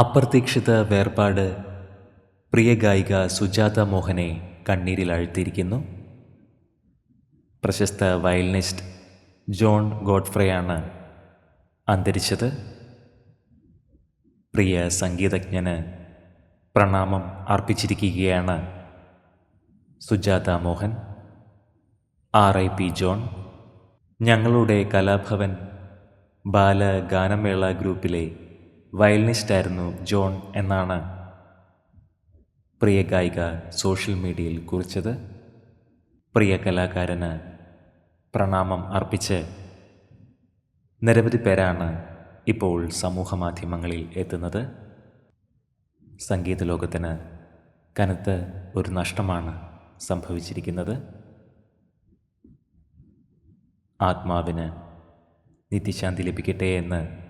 അപ്രതീക്ഷിത വേർപാട് പ്രിയ ഗായിക സുജാത മോഹനെ കണ്ണീരിൽ അഴുത്തിയിരിക്കുന്നു. പ്രശസ്ത വയലിനിസ്റ്റ് ജോൺ ഗോഡ്ഫ്രെയാണ് അന്തരിച്ചത്. പ്രിയ സംഗീതജ്ഞന് പ്രണാമം അർപ്പിച്ചിരിക്കുകയാണ് Sujatha Mohan. R I P John. ഞങ്ങളുടെ കലാഭവൻ ബാലഗാനമേള ഗ്രൂപ്പിലെ വയലിനിസ്റ്റായിരുന്നു ജോൺ എന്നാണ് പ്രിയ ഗായിക സോഷ്യൽ മീഡിയയിൽ കുറിച്ചത്. പ്രിയ കലാകാരന് പ്രണാമം അർപ്പിച്ച് നിരവധി പേരാണ് ഇപ്പോൾ സമൂഹ മാധ്യമങ്ങളിൽ എത്തുന്നത്. സംഗീത ലോകത്തിന് കനത്ത ഒരു നഷ്ടമാണ് സംഭവിച്ചിരിക്കുന്നത്. ആത്മാവിന് നിത്യശാന്തി ലഭിക്കട്ടെ എന്ന്